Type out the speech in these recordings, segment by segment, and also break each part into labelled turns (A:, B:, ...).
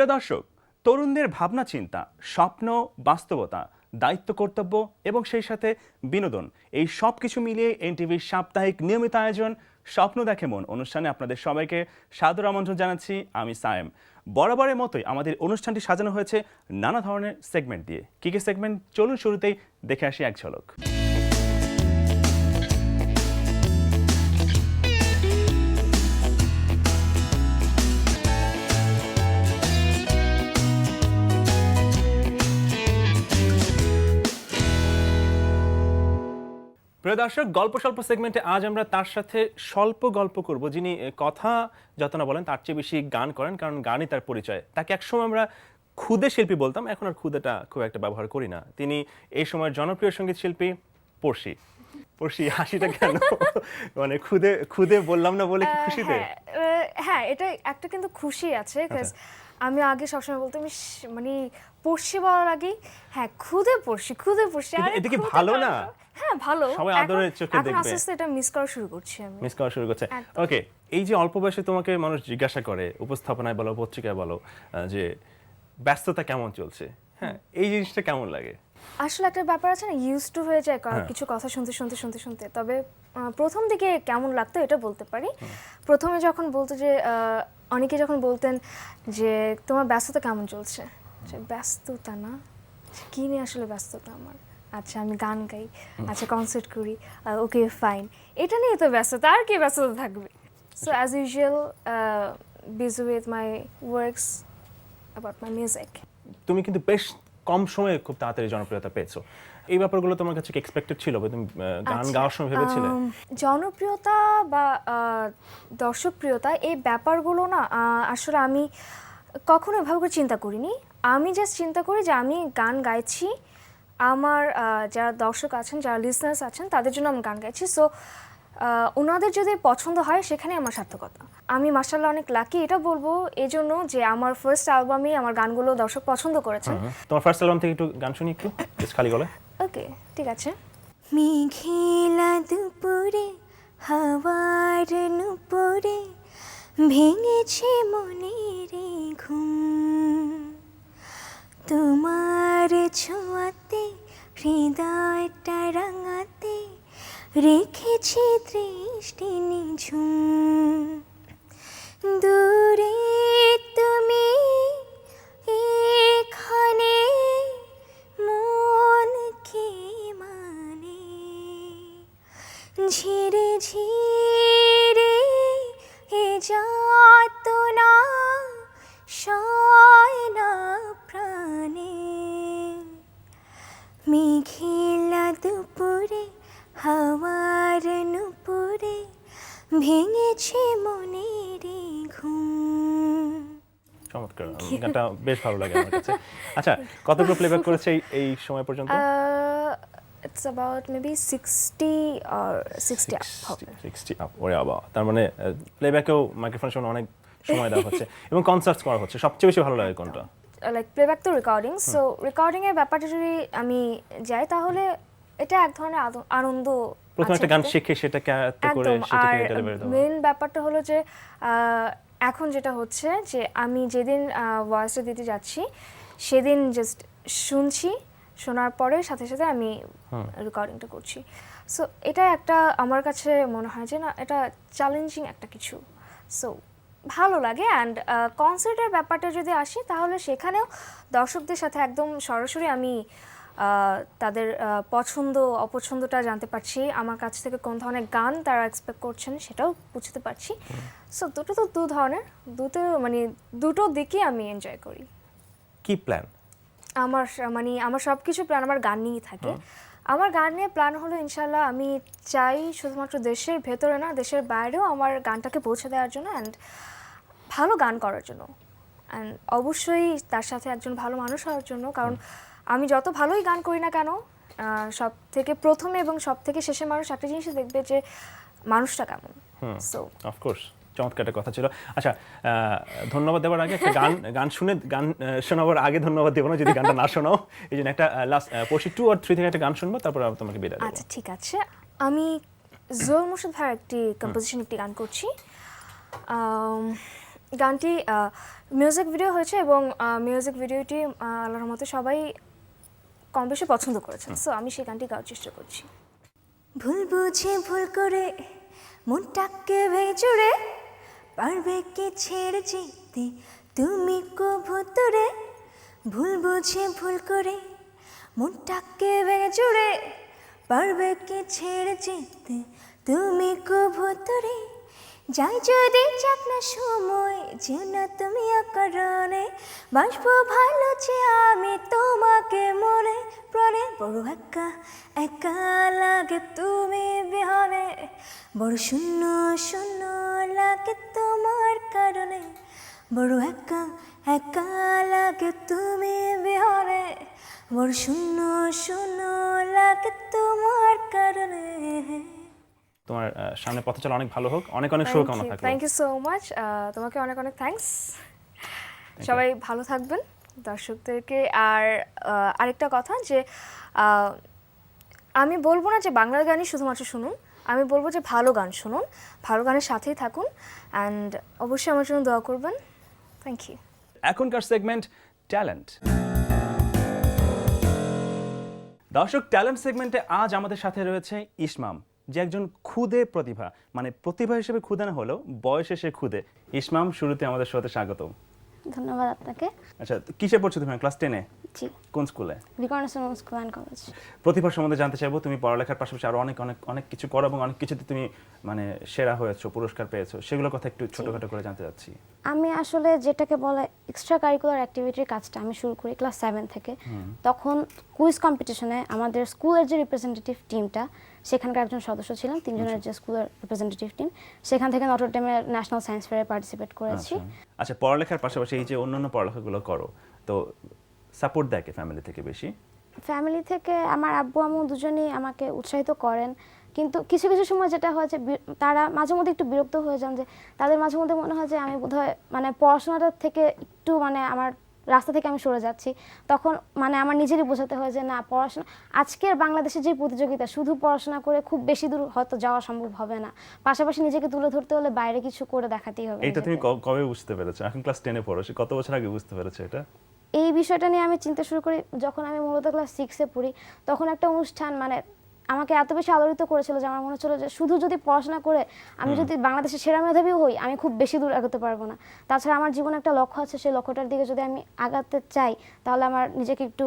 A: প্রিয় দর্শক, তরুণদের ভাবনা, চিন্তা, স্বপ্ন, বাস্তবতা, দায়িত্ব, কর্তব্য এবং সেই সাথে বিনোদন, এই সব কিছু মিলিয়ে এনটিভির সাপ্তাহিক নিয়মিত আয়োজন স্বপ্ন দেখে মন অনুষ্ঠানে আপনাদের সবাইকে সাদর আমন্ত্রণ জানাচ্ছি আমি সায়েম। বরাবরের মতোই আমাদের অনুষ্ঠানটি সাজানো হয়েছে নানা ধরনের সেগমেন্ট দিয়ে। কী কী সেগমেন্ট? চলুন শুরুতেই দেখে আসি এক ঝলক। প্রিয় দর্শক গল্প স্বল্প সেগমেন্টে আজ আমরা তার সাথে স্বল্প গল্প করব। যিনি কথা যত না বলেন তার চেয়ে বেশি গান করেন কারণ গানই তার পরিচয়। তাকে একসময় আমরা খুদে শিল্পী বলতাম এখন আর খুদেটা খুব একটা ব্যবহার করি না। তিনি এই সময়ের জনপ্রিয় সংগীত শিল্পী পড়শি। পড়শি হাসিটা কেন? মানে খুদে খুদে বললাম না বলে কি খুশিতে?
B: হ্যাঁ, এটা একটা কিন্তু খুশি আছে
A: আচ্ছা।
B: আমি আগে সবসময় বলতাম মানে পড়শি বলার আগে হ্যাঁ খুদে পড়শি খুদে
A: কিন্তু এটা কি ভালো না?
B: হ্যাঁ ভালো
A: সবাই আদরের চোখে
B: এখন
A: দেখবে।
B: আস্তে আস্তে এটা মিস করা শুরু করছি আমি
A: মিস করা শুরু করছে ওকে এই যে অল্প বয়সে তোমাকে মানুষ জিজ্ঞাসা করে উপস্থাপনায় বলো পত্রিকায় বলো যে ব্যস্ততা কেমন চলছে হ্যাঁ এই জিনিসটা কেমন লাগে
B: আসলে একটা ব্যাপার আছে না ইউজ টু হয়ে যায় কারণ
A: হ্যাঁ।
B: কিছু কথা শুনতে শুনতে শুনতে শুনতে। তবে প্রথম দিকে কেমন লাগতো এটা বলতে পারি। প্রথমে যখন বলতো যে অনেকে যখন বলতেন যে তোমার ব্যস্ততা কেমন চলছে? যে ব্যস্ততা না কী নিয়ে আসলে ব্যস্ততা আমার? আচ্ছা আমি গান গাই আচ্ছা কনসার্ট করি ওকে ফাইন এটা নিয়ে তো ব্যস্ততা আর কি ব্যস্ততা থাকবে? So as usual busy with my works about my music
A: তুমি কিন্তু বেশ কম সময়ে খুব তাড়াতাড়ি জনপ্রিয়তা পেয়েছ। এই ব্যাপারগুলো তোমার কাছে কি এক্সপেক্টেড ছিল? তুমি গান
B: আচ্ছা,
A: গাওয়ার সময় ভেবেছিলে?
B: জনপ্রিয়তা বা দর্শকপ্রিয়তা এই ব্যাপারগুলো না আসলে আমি কখনো এভাবে করে চিন্তা করিনি। আমি জাস্ট চিন্তা করি যে আমি গান গাইছি আমার যারা দর্শক আছেন যারা লিসনার্স আছেন তাদের জন্য আমি গান গাইছি। সো ওনাদের যদি পছন্দ হয় সেখানে আমার সার্থকতা। আমি মার্শাল্লাহ অনেক লাকি এটা বলব এজন্য যে আমার ফার্স্ট অ্যালবামে আমার গানগুলো দর্শক পছন্দ করেছেন।
A: তোমার ফার্স্ট অ্যালবাম থেকে একটু গান শুনি একটু খালি গলায়।
B: ওকে ঠিক আছে। মেঘেলা দুপুরে হাওয়ার নুপুরে ভেঙেছে মনের ঘুম। তোমার ছোঁয়াতে হৃদয়টা রাঙাতে রেখেছি দৃষ্টি নিঝুম। দূরে তুমি
A: গানটা বেশ ভালো লাগে আমার কাছে। আচ্ছা কতগুলো প্লেব্যাক করেছে এই- সময় পর্যন্ত?
B: ইটস অ্যাবাউট মেবি সিক্সটি আর সিক্সটি আপ
A: সিক্সটি আপ ওরে বাবা। তার মানে প্লেব্যাকেও মাইক্রোফোনের সামনে অনেক সময় দেওয়া হচ্ছে। এবং কনসার্টস করা হচ্ছে। সবচেয়ে বেশি ভালো লাগে কোনটা?
B: লাইক প্লেব্যাক তো রেকর্ডিং সো রেকর্ডিং এর ব্যাপারটা যদি আমি যাই তাহলে এটা এক ধরনের আনন্দ
A: প্রথম একটা গান শিখে সেটাকে আয়ত্ত করে সেটাকে
B: মেন ব্যাপারটা হলো যে এখন যেটা হচ্ছে যে আমি যেদিন ভয়েসটা দিতে যাচ্ছি সেদিন জাস্ট শুনছি শোনার পরে সাথে সাথে আমি রেকর্ডিংটা করছি। সো এটা একটা আমার কাছে মনে হয় যে না এটা চ্যালেঞ্জিং একটা কিছু। সো ভালো লাগে অ্যান্ড কনসার্টের ব্যাপারটা যদি আসি তাহলে সেখানেও দর্শকদের সাথে একদম সরাসরি আমি তাদের পছন্দ অপছন্দটা জানতে পারছি। আমার কাছ থেকে কোন ধরনের গান তারা এক্সপেক্ট করছেন সেটাও বুঝতে পারছি। সো দুটো তো দু ধরনের। দুটো মানে দুটো দিকই আমি এনজয় করি।
A: কি প্ল্যান
B: আমার মানে আমার সব কিছু প্ল্যান আমার গান নিয়েই থাকে। আমার গান নিয়ে প্ল্যান হলো ইনশাল্লাহ আমি চাই শুধুমাত্র দেশের ভেতরে না দেশের বাইরেও আমার গানটাকে পৌঁছে দেওয়ার জন্য অ্যান্ড ভালো গান করার জন্য। অ্যান্ড অবশ্যই তার সাথে একজন ভালো মানুষ হওয়ার জন্য। কারণ আমি যত ভালোই গান করি না কেন সব থেকে প্রথমে এবং সব থেকে শেষে মানুষ একটা জিনিসই দেখবে যে মানুষটা কেমন। সো
A: অফকোর্স চমৎকার একটা কথা ছিল। আচ্ছা ধন্যবাদ দেওয়ার আগে একটা গান গান শুনে গান শোনাবার আগে ধন্যবাদ দেবো না যদি গানটা না শোনাও। এই জন্য একটা লাস্ট পরশি টু আর থ্রি থেকে একটা গান শুনব তারপর তোমাকে বিদায়
B: আচ্ছা ঠিক আছে। আমি জোর মুর্শিদ ভাইয়ের একটি কম্পোজিশন একটি গান করছি। গানটি মিউজিক ভিডিও হয়েছে এবং মিউজিক ভিডিওটি আল্লাহর মতো সবাই কম বেশি পছন্দ করেছেন। সো আমি সেই গানটি গাওয়ার চেষ্টা করছি। ভুল বুঝে ভুল করে মনটাকে ভেজুড়ে পারবে কি ছেড়ে যেতে? তুমি কভু তোরে ভুল বুঝে ভুল করে মনটাকে ভেজুড়ে পারবে কি ছেড়ে যেতে? তুমি কভু তোরে যাই যদি যাক না সময় যেও না তুমি অকারণে বাসবো ভালো যে আমি তোমাকে মনে প্রাণে বড় একা একা লাগে তুমি বিহনে। বড় শূন্য শূন্য লাগে তোমার কারণে, বড় একা একা লাগে তুমি বিহনে। বড় শূন্য শূন্য লাগে তোমার কারণে।
A: তোমার সামনে পথ চলা অনেক ভালো হোক। অনেক অনেক শুভকামনা থাকবে
B: থ্যাংক ইউ সো মাচ তোমাকে অনেক অনেক থ্যাঙ্কস সবাই ভালো থাকবেন দর্শকদেরকে। আর আরেকটা কথা যে আমি বলব না যে বাংলা গানই শুধুমাত্র শুনুন। আমি বলব যে ভালো গান শুনুন। ভালো গানের সাথেই থাকুন। অ্যান্ড অবশ্যই আমার জন্য দোয়া করবেন। থ্যাংক ইউ
A: এখনকার সেগমেন্ট ট্যালেন্ট দর্শক ট্যালেন্ট সেগমেন্টে আজ আমাদের সাথে রয়েছে ইসমাম যে একজন খুদে প্রতিভা মানে প্রতিভা হিসেবে খুদে না হলেও বয়সে সে খুদে। ইসমাম শুরুতে আমাদের সাথে স্বাগত
C: ধন্যবাদ আপনাকে।
A: আচ্ছা কিসে পড়ছো তুমি ক্লাস টেনে?
C: জি।
A: কোন স্কুলে?
C: বিকর্ণেশ্বর স্কুল অ্যান্ড কলেজ।
A: প্রতিভা সম্বন্ধে জানতে চাইব তুমি পড়ালেখার পাশাপাশি আরও অনেক অনেক অনেক কিছু করো এবং অনেক কিছুতে তুমি মানে সেরা হয়েছো পুরস্কার পেয়েছ। সেগুলোর কথা একটু ছোটখাটো করে জানতে চাচ্ছি।
C: আমি আসলে যেটাকে বলে এক্সট্রা কারিকুলার অ্যাক্টিভিটির কাজটা আমি শুরু করি ক্লাস সেভেন থেকে। তখন কুইজ কম্পিটিশনে আমাদের স্কুলের যে রিপ্রেজেন্টেটিভ টিমটা সেখানকার একজন সদস্য ছিলাম তিনজনের যে স্কুলের রিপ্রেজেন্টেটিভ টিম সেখান থেকে নটরডেমের ন্যাশনাল সায়েন্স ফেয়ারে পার্টিসিপেট করেছি।
A: আচ্ছা। আচ্ছা পড়ালেখার পাশাপাশি এই যে অন্যান্য পড়ালেখাগুলো করো তো সাপোর্ট দেয় কে ফ্যামিলি থেকে বেশি?
C: ফ্যামিলি থেকে আমার আব্বু আম্মু দুজনেই আমাকে উৎসাহিত করেন। কিন্তু কিছু কিছু সময় যেটা হয় যে বি- তারা মাঝে মধ্যে একটু বিরক্ত হয়ে যান যে তাদের মাঝে মধ্যে মনে হয় যে আমি বোধহয় মানে পড়াশোনাটার থেকে একটু মানে আমার রাস্তা থেকে আমি সরে যাচ্ছি। তখন মানে আমার নিজেরই বোঝাতে হয় যে না পড়াশোনা আজকের বাংলাদেশের যে প্রতিযোগিতা শুধু পড়াশোনা করে খুব বেশি দূর হয়তো যাওয়া সম্ভব হবে না। পাশাপাশি নিজেকে তুলে ধরতে হলে বাইরে কিছু করে দেখাতেই হবে
A: এইটা তুমি কবে বুঝতে পেরেছ? এখন ক্লাস টেনে পড়ো সে কত বছর আগে বুঝতে পেরেছ এটা?
C: এই বিষয়টা নিয়ে আমি চিন্তা শুরু করি যখন আমি মূলত ক্লাস সিক্সে পড়ি তখন একটা অনুষ্ঠান মানে আমাকে এত বেশি আলোড়িত করেছিল যে আমার মনে হচ্ছিল যে শুধু যদি পড়াশোনা করে আমি যদি বাংলাদেশের সেরা মেধাবীও হই আমি খুব বেশি দূর এগোতে পারব না। তাছাড়া আমার জীবনে একটা লক্ষ্য আছে সেই লক্ষ্যটার দিকে যদি আমি আগাতে চাই তাহলে আমার নিজেকে একটু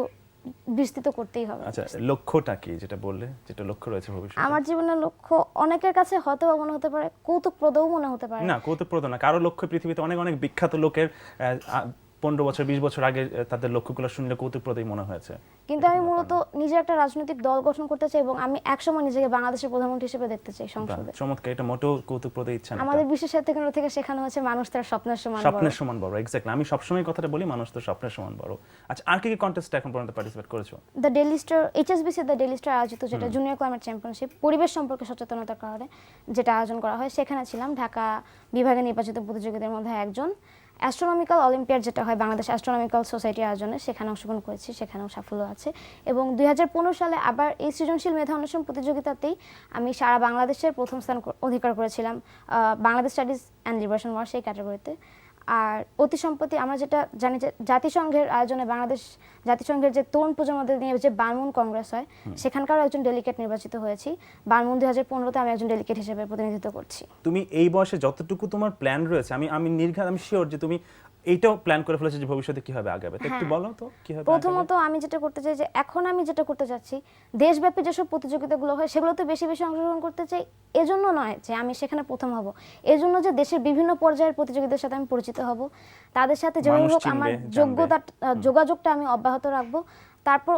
C: বিস্তৃত করতেই হবে।
A: আচ্ছা লক্ষ্যটা কি যেটা বললে? যেটা লক্ষ্য রয়েছে ভবিষ্যতে?
C: আমার জীবনের লক্ষ্য অনেকের কাছে হয়তো বা মনে হতে পারে কৌতুকপ্রদও মনে হতে পারে।
A: না কৌতুকপ্রদ না। কারও লক্ষ্য পৃথিবীতে অনেক অনেক বিখ্যাত লোকের পনেরো বছর বিশ বছর আগে তাদের লক্ষ্যগুলো শুনলে কৌতুকপ্রদই মনে হয়েছে।
C: কিন্তু আমি মূলত নিজের একটা রাজনৈতিক দল গঠন করতে চাই এবং আমি একসময় নিজেকে বাংলাদেশের প্রধানমন্ত্রী হিসেবে দেখতে চাই সংসদে।
A: চমৎকার এটা মোটেও কৌতুকপ্রদ ইচ্ছা না
C: আমাদের বিশ্ব সাহিত্য কেন্দ্র থেকে শেখানো হচ্ছে মানুষ তার স্বপ্নের সমান বড়।
A: স্বপ্নের সমান বড় এক্স্যাক্টলি আমি সবসময় কথাটা বলি মানুষ তো স্বপ্নের সমান বড়। আচ্ছা আর কি কি কন্টেস্টে এখন পর্যন্ত পার্টিসিপেট করেছ?
C: The Daily Star HSBC the Daily Star আয়োজিত যেটা জুনিয়র ক্লাইমেট চ্যাম্পিয়নশিপ পরিবেশ সম্পর্কে সচেতনতার কারণে যেটা আয়োজন করা হয় সেখানে ছিলাম। ঢাকা বিভাগে নির্বাচিত প্রতিযোগীদের মধ্যে একজন। অ্যাস্ট্রোনমিক্যাল অলিম্পিয়াড যেটা হয় বাংলাদেশ অ্যাস্ট্রোনমিক্যাল সোসাইটি আয়োজনে, সেখানে অংশগ্রহণ করেছি, সেখানেও সাফল্য আছে। এবং দুই হাজার পনেরো সালে আবার এই সৃজনশীল মেধা অন্বেষণ প্রতিযোগিতাতেই আমি সারা বাংলাদেশের প্রথম স্থান অধিকার করেছিলাম Bangladesh studies and liberation war সেই ক্যাটাগরিতে আর অতি সম্প্রতি আমরা যেটা জানি যে জাতিসংঘের আয়োজনে বাংলাদেশ জাতিসংঘের যে তরুণ প্রজন্মদের নিয়ে যে বানমুন কংগ্রেস হয় সেখানকারও একজন ডেলিকেট নির্বাচিত হয়েছি। বানমুন দুই হাজার পনেরোতে আমি একজন ডেলিকেট হিসেবে প্রতিনিধিত্ব করছি।
A: তুমি এই বয়সে যতটুকু তোমার প্ল্যান রয়েছে আমি আমি নির্ঘাত আমি শিওর যে তুমি এইটাও প্ল্যান করে ফেলেছে যে ভবিষ্যতে কি হবে আগাবে। তো একটু
C: হ্যাঁ।
A: বলো তো কি হবে
C: প্রথমত আমি যেটা করতে চাই যে এখন আমি যেটা করতে চাচ্ছি দেশব্যাপী যেসব প্রতিযোগিতাগুলো হয় সেগুলোতে বেশি বেশি অংশগ্রহণ করতে চাই। এজন্য নয় যে আমি সেখানে প্রথম হব। এজন্য যে দেশের বিভিন্ন পর্যায়ের প্রতিযোগীদের সাথে আমি পরিচিত হব। তাদের সাথে যেভাবে হোক আমার যোগ্যতা যোগাযোগটা আমি অব্যাহত রাখব। তারপর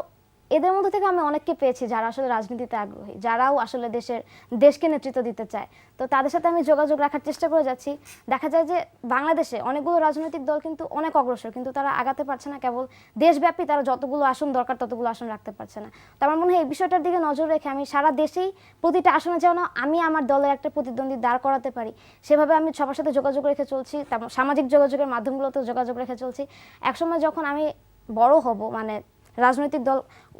C: এদের মধ্যে থেকে আমি অনেককে পেয়েছি যারা আসলে রাজনীতিতে আগ্রহী, যারাও আসলে দেশের, দেশকে নেতৃত্ব দিতে চায়। তো তাদের সাথে আমি যোগাযোগ রাখার চেষ্টা করে যাচ্ছি। দেখা যায় যে বাংলাদেশে অনেকগুলো রাজনৈতিক দল কিন্তু অনেক অগ্রসর, কিন্তু তারা আগাতে পারছে না কেবল দেশব্যাপী তারা যতগুলো আসন দরকার ততগুলো আসন রাখতে পারছে না। তো আমার মনে হয় এই বিষয়টার দিকে নজর রেখে আমি সারা দেশেই প্রতিটা আসনে যেন আমি আমার দলের একটা প্রতিদ্বন্দ্বী দাঁড় করাতে পারি। সেভাবে আমি সবার সাথে যোগাযোগ রেখে চলছি তেমন সামাজিক যোগাযোগের মাধ্যমগুলোতেও যোগাযোগ রেখে চলছি। একসময় যখন আমি বড় হব মানে রাজনৈতিক দল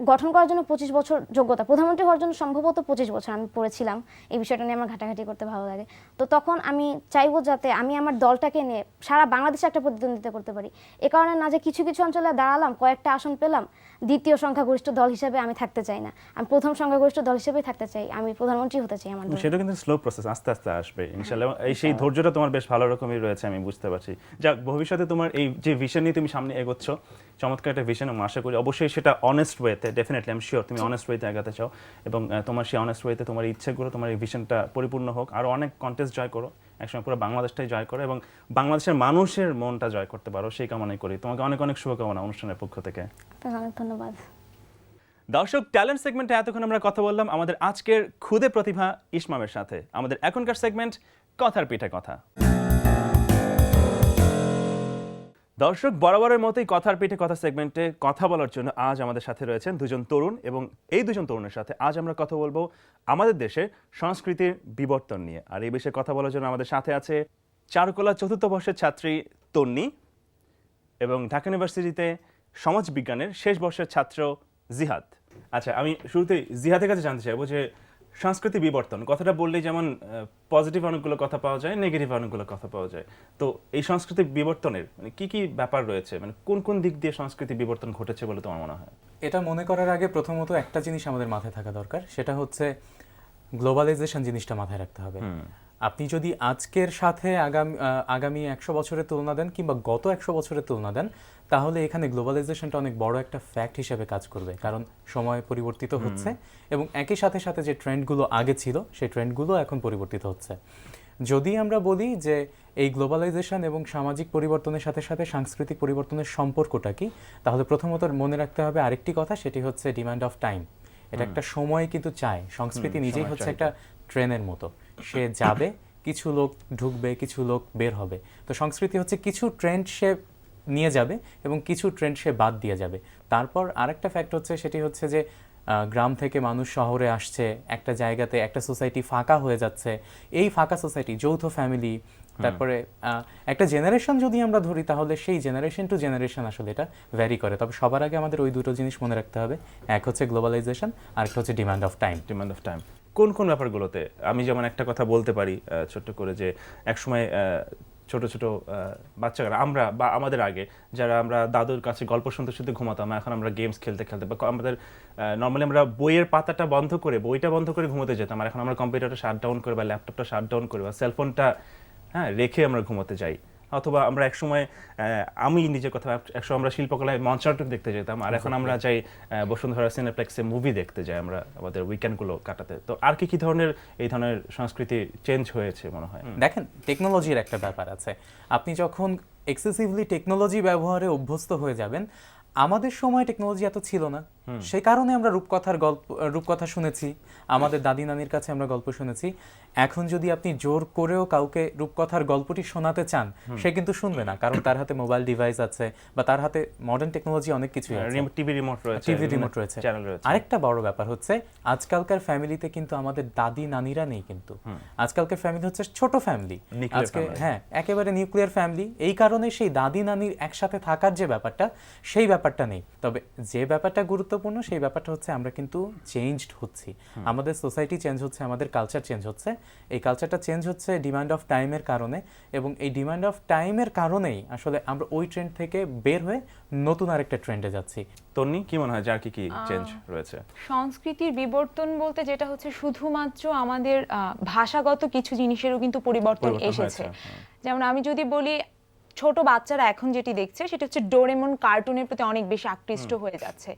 C: গঠন করার জন্য পঁচিশ বছর যোগ্যতা। প্রধানমন্ত্রী হওয়ার জন্য সম্ভবত পঁচিশ বছর আমি পড়েছিলাম। এই বিষয়টা নিয়ে আমার ঘাটাঘাটি করতে ভালো লাগে। তো তখন আমি চাইব যাতে আমি আমার দলটাকে নিয়ে সারা বাংলাদেশে একটা প্রতিদ্বন্দ্বিতা করতে পারি। এ কারণে না যে কিছু কিছু অঞ্চলে দাঁড়ালাম কয়েকটা আসন পেলাম দ্বিতীয় সংখ্যাগরিষ্ঠ দল হিসেবে আমি থাকতে চাই না। আমি প্রথম সংখ্যাগরিষ্ঠ দল হিসেবেই থাকতে চাই আমি প্রধানমন্ত্রী হতে চাই আমার
A: সেটা কিন্তু স্লো প্রসেস আস্তে আস্তে আসবে ইনশাল্লাহ। এই সেই ধৈর্যটা তোমার বেশ ভালো রকমই রয়েছে আমি বুঝতে পারছি। যাক ভবিষ্যতে তোমার এই যে ভিশন নিয়ে তুমি সামনে এগোচ্ছ চমৎকার একটা ভিশন আমি আশা করি অবশ্যই সেটা অনেস্ট ওয়েতে ডেফিনেটলি আমি শিওর তুমি অনেস্ট ওয়েতে আগাতে চাও এবং তোমার সেই অনেস্ট ওয়েতে তোমার ইচ্ছেগুলো তোমার এই ভিশনটা পরিপূর্ণ হোক। আরও অনেক কন্টেস্ট জয় করো। একসময় পুরো বাংলাদেশটাই জয় করো এবং বাংলাদেশের মানুষের মনটা জয় করতে পারো সেই কামনাই করি। তোমাকে অনেক অনেক শুভকামনা অনুষ্ঠানের পক্ষ থেকে।
C: অনেক ধন্যবাদ।
A: দর্শক ট্যালেন্ট সেগমেন্টে এতক্ষণ আমরা কথা বললাম আমাদের আজকের খুদে প্রতিভা ইসমামের সাথে। আমাদের এখনকার সেগমেন্ট কথার পিঠে কথা। দর্শক বরাবরের মতোই কথার পিঠে কথা সেগমেন্টে কথা বলার জন্য আজ আমাদের সাথে রয়েছেন দুজন তরুণ এবং এই দুজন তরুণের সাথে আজ আমরা কথা বলব আমাদের দেশে সংস্কৃতির বিবর্তন নিয়ে। আর এই বিষয়ে কথা বলার জন্য আমাদের সাথে আছে চারুকলা চতুর্থ বর্ষের ছাত্রী তন্নি এবং ঢাকা ইউনিভার্সিটিতে সমাজ বিজ্ঞানের শেষ বর্ষের ছাত্র জিহাদ। আচ্ছা আমি শুরুতেই জিহাদের কাছে জানতে চাইব যে সংস্কৃতি বিবর্তন। কথাটা বললেই যেমন পজিটিভ অনেকগুলো কথা পাওয়া যায় নেগেটিভ অনেকগুলো কথা পাওয়া যায়। তো এই সংস্কৃতি বিবর্তনের মানে কি কি ব্যাপার রয়েছে? মানে কোন কোন দিক দিয়ে সংস্কৃতি বিবর্তন ঘটেছে বলে তোমার মনে হয়?
D: এটা মনে করার আগে প্রথমত একটা জিনিস আমাদের মাথায় থাকা দরকার সেটা হচ্ছে গ্লোবালাইজেশন জিনিসটা মাথায় রাখতে হবে। আপনি যদি আজকের সাথে আগামী আগামী একশো বছরের তুলনা দেন কিংবা গত একশো বছরের তুলনা দেন তাহলে এখানে গ্লোবালাইজেশনটা অনেক বড় একটা ফ্যাক্ট হিসেবে কাজ করবে। কারণ সময় পরিবর্তিত হচ্ছে এবং একই সাথে সাথে যে ট্রেন্ডগুলো আগে ছিল সেই ট্রেন্ডগুলো এখন পরিবর্তিত হচ্ছে। যদি আমরা বলি যে এই গ্লোবালাইজেশন এবং সামাজিক পরিবর্তনের সাথে সাথে সাংস্কৃতিক পরিবর্তনের সম্পর্কটা কি তাহলে প্রথমত মনে রাখতে হবে আরেকটি কথা সেটি হচ্ছে ডিমান্ড অফ টাইম এটা একটা সময় কিন্তু চায়। সংস্কৃতি নিজেই হচ্ছে একটা ট্রেনের মতো। সে যাবে কিছু লোক ঢুকবে কিছু লোক বের হবে। তো সংস্কৃতি হচ্ছে কিছু ট্রেন্ড সে নিয়ে যাবে এবং কিছু ট্রেন্ড সে বাদ দিয়ে যাবে। তারপর আরেকটা ফ্যাক্ট হচ্ছে সেটি হচ্ছে যে গ্রাম থেকে মানুষ শহরে আসছে একটা জায়গাতে একটা সোসাইটি ফাঁকা হয়ে যাচ্ছে। এই ফাঁকা সোসাইটি যৌথ ফ্যামিলি তারপরে একটা জেনারেশন যদি আমরা ধরি তাহলে সেই জেনারেশন টু জেনারেশন আসলে এটা ভ্যারি করে। তবে সবার আগে আমাদের ওই দুটো জিনিস মনে রাখতে হবে। এক হচ্ছে গ্লোবালাইজেশন আর একটা হচ্ছে demand of time
A: demand of time কোন কোন ব্যাপারগুলোতে? আমি যেমন একটা কথা বলতে পারি ছোট্ট করে যে একসময় ছোট ছোট বাচ্চারা আমরা বা আমাদের আগে যারা আমরা দাদুর কাছে গল্প শুনতে শুনতে ঘুমাতাম, এখন আমরা গেমস খেলতে খেলতে বা আমাদের নর্মালি আমরা বইয়ের পাতাটা বন্ধ করে, বইটা বন্ধ করে ঘুমোতে যেতাম। আর এখন আমরা কম্পিউটারটা শাট ডাউন করে বা ল্যাপটপটা শাট ডাউন করে বা সেলফোনটা হ্যাঁ রেখে আমরা ঘুমোতে যাই। অথবা আমরা একসময় আমি নিজের কথা একসময় আমরা শিল্পকলায় মঞ্চাটক দেখতে যেতাম আর এখন আমরা যাই আহ, বসুন্ধরা সিনেপ্লেক্সে মুভি দেখতে যাই আমরা আমাদের উইকেন্ডগুলো কাটাতে। তো আর কি কি ধরনের এই ধরনের সংস্কৃতি চেঞ্জ হয়েছে মনে হয়?
D: দেখেন টেকনোলজির একটা ব্যাপার আছে। আপনি যখন এক্সেসিভলি টেকনোলজি ব্যবহারে অভ্যস্ত হয়ে যাবেন আমাদের সময় টেকনোলজি এত ছিল না। সে কারণে আমরা রূপকথার গল্প রূপকথা শুনেছি। আমাদের দাদি নানির কাছে আমরা গল্প শুনেছি। এখন যদি আপনি জোর করেও কাউকে রূপকথার গল্পটি শোনাতে চান সে কিন্তু শুনবে না। কারণ তার হাতে মোবাইল ডিভাইস আছে বা তার হাতে মডার্ন টেকনোলজি অনেক কিছুই আছে।
A: টিভি রিমোট রয়েছে
D: টিভি রিমোট রয়েছে। আরেকটা বড় ব্যাপার হচ্ছে আজকালকার ফ্যামিলিতে কিন্তু আমাদের দাদি নানিরা নেই কিন্তু। আজকালকার ফ্যামিলি হচ্ছে ছোট ফ্যামিলি আজকে হ্যাঁ একেবারে নিউক্লিয়ার ফ্যামিলি এই কারণে সেই দাদি নানির একসাথে থাকার যে ব্যাপারটা সেই ব্যাপারটা নেই। তবে যে ব্যাপারটা গুরুত্বপূর্ণ সেই ব্যাপারটা হচ্ছে আমরা কিন্তু চেঞ্জড হচ্ছি। আমাদের সোসাইটি চেঞ্জ হচ্ছে আমাদের কালচার চেঞ্জ হচ্ছে। এই কালচারটা চেঞ্জ হচ্ছে ডিমান্ড অফ টাইমের কারণে এবং এই ডিমান্ড অফ টাইমের কারণেই আসলে আমরা ওই ট্রেন্ড থেকে বের হয়ে নতুন আরেকটা ট্রেন্ডে যাচ্ছি।
A: তন্নি কি মনে হয় যার কি কি চেঞ্জ রয়েছে?
E: সংস্কৃতির বিবর্তন বলতে যেটা হচ্ছে শুধুমাত্র আমাদের আহ, ভাষাগত কিছু জিনিসেরও কিন্তু পরিবর্তন এসেছে। যেমন আমি যদি বলি ছোট বাচ্চারা এখন যেটি দেখছে সেটা হচ্ছে ডোরেমন কার্টুনের প্রতি অনেক বেশি আকৃষ্ট হয়ে যাচ্ছে।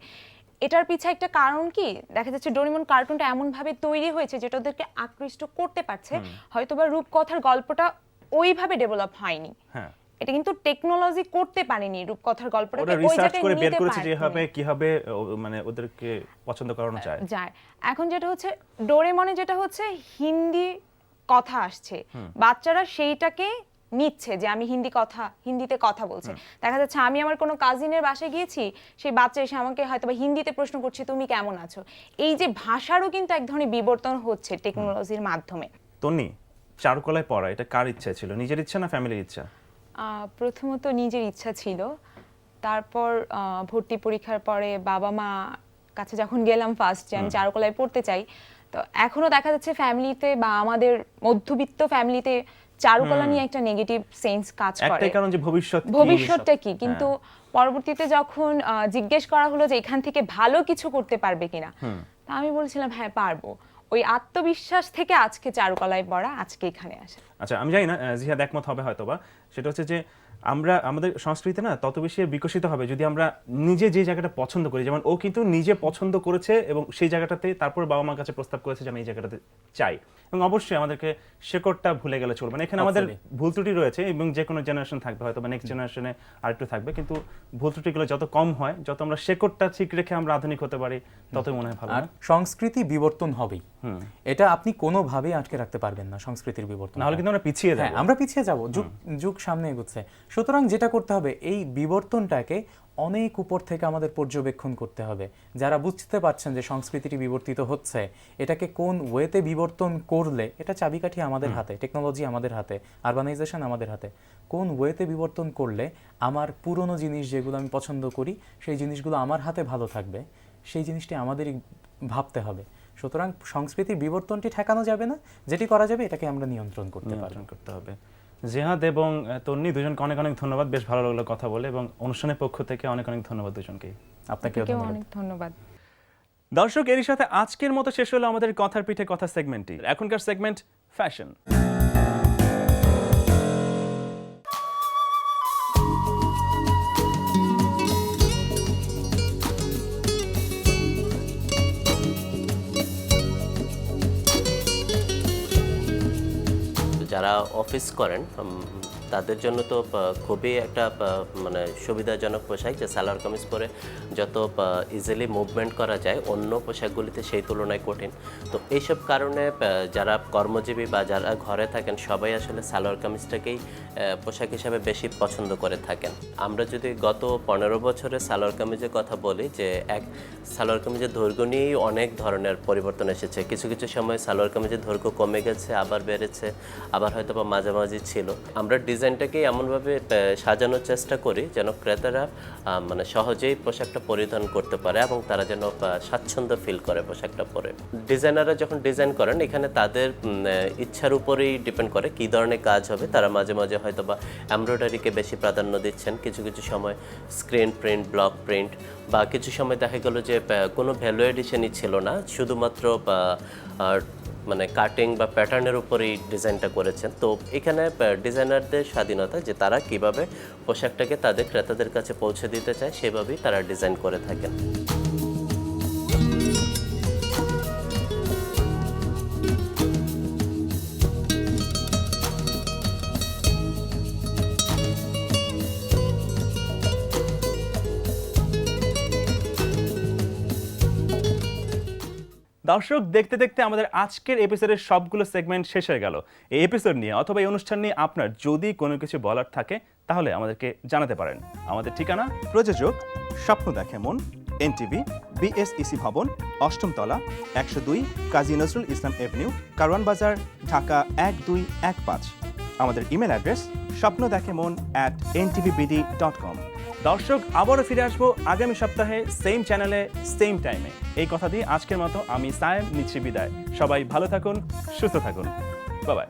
E: এটার পিছে একটা কারণ কি? দেখা যাচ্ছে ডোরেমন কার্টুনটা এমন ভাবে তৈরি হয়েছে যেটা ওদেরকে আকৃষ্ট করতে পারছে। হয়তোবা রূপকথার গল্পটা ওইভাবে ডেভেলপ হয়নি।
A: হ্যাঁ।
E: এটা কিন্তু টেকনোলজি করতে পারেনি রূপকথার গল্পটা
A: ওরা
E: ওই জায়গায়
A: করে বের করেছে যে। হবে কীভাবে ও- মানে ওদেরকে পছন্দ করানো যায়।
E: যায়। এখন যেটা হচ্ছে ডোরেমনে যেটা হচ্ছে হিন্দি কথা আসছে। বাচ্চারা সেইটাকে নিচ্ছে যে আমি হিন্দি কথা হিন্দিতে কথা বলছে। দেখা যাচ্ছে আমি আমার কোনো কাজিনের বাসায় গিয়েছি সেই বাচ্চা এসে আমাকে হয়তো বা হিন্দিতে প্রশ্ন করছে তুমি কেমন আছো? এই যে ভাষারও কিন্তু এক ধরনের বিবর্তন হচ্ছে টেকনোলজির মাধ্যমে।
A: তন্নি চারুকলায় পড়া এটা কার ইচ্ছা ছিল? নিজের ইচ্ছা না ফ্যামিলির ইচ্ছা?
E: আহ, প্রথমত নিজের ইচ্ছা ছিল। তারপর ভর্তি পরীক্ষার পরে বাবা মা কাছে যখন গেলাম ফার্স্ট যে আমি চারুকলায় পড়তে চাই তো এখনও দেখা যাচ্ছে ফ্যামিলিতে বা আমাদের মধ্যবিত্ত ফ্যামিলিতে চারুকলা নিয়ে একটা নেগেটিভ সেন্স কাজ করে।
A: একটাই কারণ যে ভবিষ্যৎ?
E: ভবিষ্যৎটা কি? কিন্তু
A: হ্যাঁ।
E: পরবর্তীতে যখন জিজ্ঞেস করা হলো যে এখান থেকে ভালো কিছু করতে পারবে কিনা তা আমি বলছিলাম হ্যাঁ পারব। ওই আত্মবিশ্বাস থেকে আজকে চারুকলায় পড়া আজকে এখানে আসে।
A: আচ্ছা আমি জানি না জিহাদ একমত হবে হয়তোবা। সেটা হচ্ছে যে আমরা আমাদের সংস্কৃতি না তত বেশি বিকশিত হবে যদি আমরা নিজে যে জায়গাটা পছন্দ করি। যেমন ও কিন্তু নিজে পছন্দ করেছে এবং সেই জায়গাটাতে তারপর বাবা মার কাছে প্রস্তাব করেছে যে আমি এই জায়গাটাতে চাই। এবং অবশ্যই আমাদেরকে শেকড়টা ভুলে গেলে চলবে না। এখানে আমাদের ভুল ত্রুটি রয়েছে এবং যে কোনো জেনারেশন থাকবে হয়তো বা নেক্সট জেনারেশনে আরেকটু থাকবে। কিন্তু ভুল ত্রুটিগুলো যত কম হয় যত আমরা শেকড়টা ঠিক রেখে আমরা আধুনিক হতে পারি ততই মনে হয় ভালো
D: আর সংস্কৃতি বিবর্তন হবেই। এটা আপনি কোনোভাবেই আটকে রাখতে পারবেন না সংস্কৃতির বিবর্তন
A: নাহলে কিন্তু আমরা পিছিয়ে
D: হ্যাঁ
A: যাব।
D: আমরা পিছিয়ে যাব। যুগ যুগ সামনে এগোচ্ছে। সুতরাং যেটা করতে হবে এই বিবর্তনটাকে অনেক উপর থেকে আমাদের পর্যবেক্ষণ করতে হবে। যারা বুঝতে পারছেন যে সংস্কৃতিটি বিবর্তিত হচ্ছে এটাকে কোন ওয়েতে বিবর্তন করলে এটা চাবিকাঠি আমাদের হাতে টেকনোলজি আমাদের হাতে আরবানাইজেশন আমাদের হাতে। কোন ওয়েতে বিবর্তন করলে আমার পুরনো জিনিস যেগুলো আমি পছন্দ করি সেই জিনিসগুলো আমার হাতে ভালো থাকবে সেই জিনিসটি আমাদেরই ভাবতে হবে। সুতরাং সংস্কৃতির বিবর্তনটি ঠেকানো যাবে না যেটি করা যাবে এটাকে আমরা নিয়ন্ত্রণ করতে পারব।
A: করতে হবে। জেহাদ এবং তন্নি দুজনকে অনেক অনেক ধন্যবাদ। বেশ ভালো লাগল কথা বলে এবং অনুষ্ঠানের পক্ষ থেকে অনেক অনেক ধন্যবাদ দুজনকে
D: আপনাকে
E: অনেক ধন্যবাদ।
A: দর্শক এরই সাথে আজকের মতো শেষ হলো আমাদের কথার পিঠে কথা সেগমেন্টটি এখনকার সেগমেন্ট ফ্যাশন
F: অফিস করেন উম, তাদের জন্য তো খুবই একটা মানে সুবিধাজনক পোশাক যে সালোয়ার কামিজ পরে যত ইজিলি মুভমেন্ট করা যায় অন্য পোশাকগুলিতে সেই তুলনায় কঠিন। তো এইসব কারণে যারা কর্মজীবী বা যারা ঘরে থাকেন, সবাই আসলে সালোয়ার কামিজটাকেই পোশাক হিসাবে বেশি পছন্দ করে থাকেন। আমরা যদি গত পনেরো বছরে সালোয়ার কামিজের কথা বলি যে, এক, সালোয়ার কামিজের দৈর্ঘ্য নিয়েই অনেক ধরনের পরিবর্তন এসেছে। কিছু কিছু সময় সালোয়ার কামিজের দৈর্ঘ্য কমে গেছে, আবার বেড়েছে, আবার হয়তো বা মাঝামাঝি ছিল। আমরা ডিজাইনটাকে এমনভাবে সাজানোর চেষ্টা করি যেন ক্রেতারা মানে সহজেই পোশাকটা পরিধান করতে পারে এবং তারা যেন স্বাচ্ছন্দ্য ফিল করে পোশাকটা পরে। ডিজাইনাররা যখন ডিজাইন করেন, এখানে তাদের ইচ্ছার উপরেই ডিপেন্ড করে কী ধরনের কাজ হবে। তারা মাঝে মাঝে হয়তো বা এমব্রয়ডারিকে বেশি প্রাধান্য দিচ্ছেন। কিছু কিছু সময় স্ক্রিন প্রিন্ট ব্লক প্রিন্ট বা কিছু সময় দেখা গেল যে কোনো ভ্যালু এডিশনই ছিল না। শুধুমাত্র মানে কাটিং বা প্যাটার্নের উপরেই ডিজাইনটা করেছেন। তো এখানে ডিজাইনারদের স্বাধীনতা যে তারা কীভাবে পোশাকটাকে তাদের ক্রেতাদের কাছে পৌঁছে দিতে চায়, সেভাবেই তারা ডিজাইন করে থাকেন।
A: দর্শক, দেখতে দেখতে আমাদের আজকের এপিসোডের সবগুলো সেগমেন্ট শেষ হয়ে গেল। এই এপিসোড নিয়ে অথবা এই অনুষ্ঠান নিয়ে আপনার যদি কোনো কিছু বলার থাকে, তাহলে আমাদেরকে জানাতে পারেন। আমাদের ঠিকানা, প্রযোজক স্বপ্ন দেখে মন, এনটিভি, বিএসইসি ভবন অষ্টম তলা একশো দুই কাজী নজরুল ইসলাম এভিনিউ, কারওয়ান বাজার, ঢাকা এক দুই এক পাঁচ। আমাদের ইমেল অ্যাড্রেস স্বপ্ন দেখে মন অ্যাট এনটিভিবিডি ডট কম দর্শক, আবারও ফিরে আসব আগামী সপ্তাহে সেম চ্যানেলে সেম টাইমে এই কথা দিয়ে আজকের মতো আমি সায়েম নিচ্ছি বিদায়। সবাই ভালো থাকুন, সুস্থ থাকুন। বাবাই